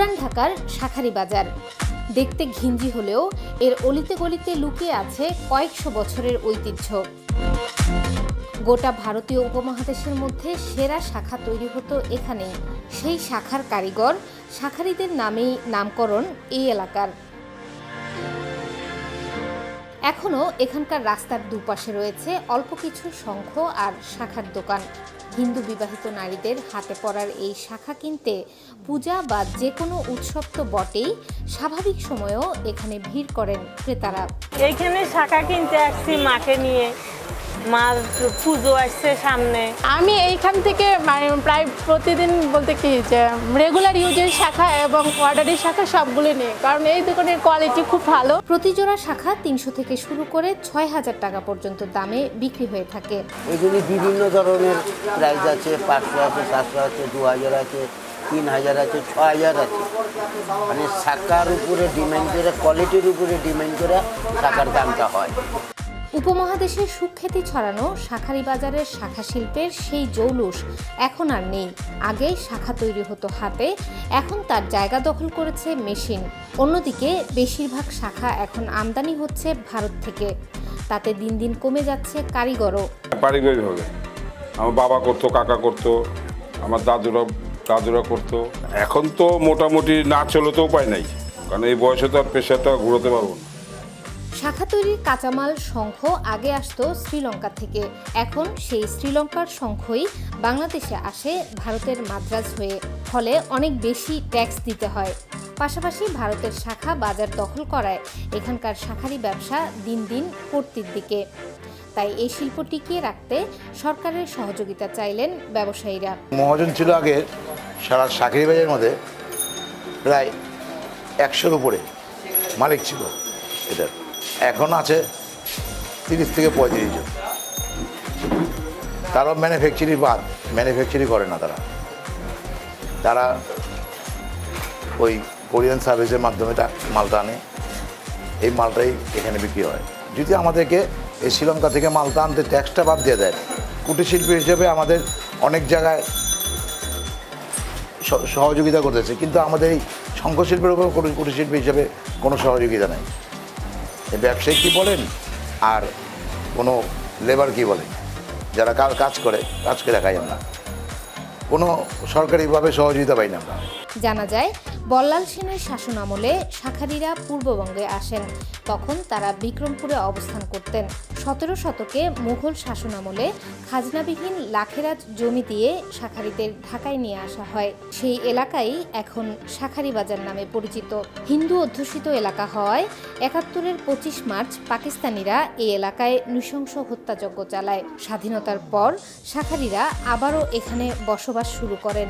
পুরান ঢাকার শাখারি বাজার। দেখতে ঘিঞ্জি হলেও এর অলিতে গলিতে লুকিয়ে আছে কয়েকশো বছরের ঐতিহ্য। গোটা ভারতীয় উপমহাদেশের মধ্যে সেরা শাখা তৈরি হতো এখানেই। সেই শাখার কারিগর শাখারিদের নামেই নামকরণ এই এলাকার। এখনও এখানকার রাস্তার দুপাশে রয়েছে অল্প কিছু শঙ্খ আর শাখার দোকান। হিন্দু বিবাহিত নারীদের হাতে পড়ার এই শাখা কিনতে পূজা বা যে কোনো উৎসব তো বটেই, স্বাভাবিক সময়েও এখানে ভিড় করেন ক্রেতারা। এইখানে শাখা কিনতে আসছি মাকে নিয়ে। মার পুজো আসছে সামনে। আমি এইখান থেকে মানে প্রায় প্রতিদিন বলতে কি যে রেগুলার ইউজের শাখা এবং অর্ডারের শাখা সবগুলো নিই। কারণ এই দোকানের কোয়ালিটি খুব ভালো। প্রতিজোড়া শাখা তিনশো থেকে শুরু করে ছয় হাজার টাকা পর্যন্ত দামে বিক্রি হয়ে থাকে। এগুলি বিভিন্ন ধরনের প্রাইস আছে পাঁচশো আছে সাতশো আছে দু হাজার আছে তিন হাজার আছে ছ হাজার আছে। মানে শাখার উপরে ডিমান্ড করে কোয়ালিটির উপরে ডিমান্ড করে শাখার দামটা হয়। উপমহাদেশের সুখ্যাতি ছড়ানো শাখারি বাজারের শাখা শিল্পের সেই জৌলুস এখন আর নেই। আগে শাখা তৈরি হতো হাতে, এখন তার জায়গা দখল করেছে মেশিন। অন্যদিকে বেশিরভাগ শাখা এখন আমদানি হচ্ছে ভারত থেকে। তাতে দিন দিন কমে যাচ্ছে কারিগরও। পারিবারিকভাবে আমার বাবা করতো, কাকা করতো, আমার দাদুরা দাদুরা করতো। এখন তো মোটামুটি না চলে উপায় নাই। কারণ এই বয়সে তো আর পেশাটা ঘুরোতে পারব না। শাখা তৈরির কাঁচামাল শঙ্খ আগে আসতো শ্রীলঙ্কা থেকে। এখন সেই শ্রীলঙ্কার শঙ্খই বাংলাদেশে আসে ভারতের মাদ্রাজ হয়ে। ফলে অনেক বেশি ট্যাক্স দিতে হয়। পাশাপাশি ভারতের শাখা বাজার দখল করায়। এখানকার শাখারি ব্যবসা দিন দিন পড়তির দিকে। তাই এই শিল্প টিকিয়ে রাখতে সরকারের সহযোগিতা চাইলেন ব্যবসায়ীরা। মহাজন ছিল আগে সারা শাকিরি বাজারের মধ্যে প্রায় একশোর উপরে মালিক ছিল এটার এখন আছে তিরিশ থেকে পঁয়ত্রিশ জন। তারাও ম্যানুফ্যাকচারি বাদ ম্যানুফ্যাকচারি করে না তারা। তারা ওই কোরিয়ান সার্ভিসের মাধ্যমে মালটা আনে। এই মালটাই এখানে বিক্রি হয়। যদি আমাদেরকে এই শ্রীলঙ্কা থেকে মালটা আনতে ট্যাক্সটা বাদ দিয়ে দেয়, কুটির শিল্পী হিসেবে আমাদের অনেক জায়গায় সহযোগিতা করতেছে। কিন্তু আমাদের এই শঙ্খশিল্পের উপর কুটির শিল্পী হিসেবে কোনো সহযোগিতা নেই। ব্যবসায়ী কী বলেন? আর কোনো লেবার কী বলেন? যারা কাজ করে, কাজকে করে খাই আমরা। কোনো সরকারিভাবে সহযোগিতা পাই না আমরা। জানা যায় বল্লাল সেনের শাসনামলে শাখারিরা পূর্ববঙ্গে আসেন। তখন তারা বিক্রমপুরে অবস্থান করতেন। সতেরো শতকে মুঘল শাসনামলে খাজনাবিহীন লাখেরাজ জমি দিয়ে শাখারিদের ঢাকায় নিয়ে আসা হয়। সেই এলাকাই এখন শাখারি বাজার নামে পরিচিত। হিন্দু অধ্যুষিত এলাকা হওয়ায় একাত্তরের পঁচিশ মার্চ পাকিস্তানিরা এই এলাকায় নৃশংস হত্যাযজ্ঞ চালায়। স্বাধীনতার পর শাখারিরা আবারও এখানে বসবাস শুরু করেন।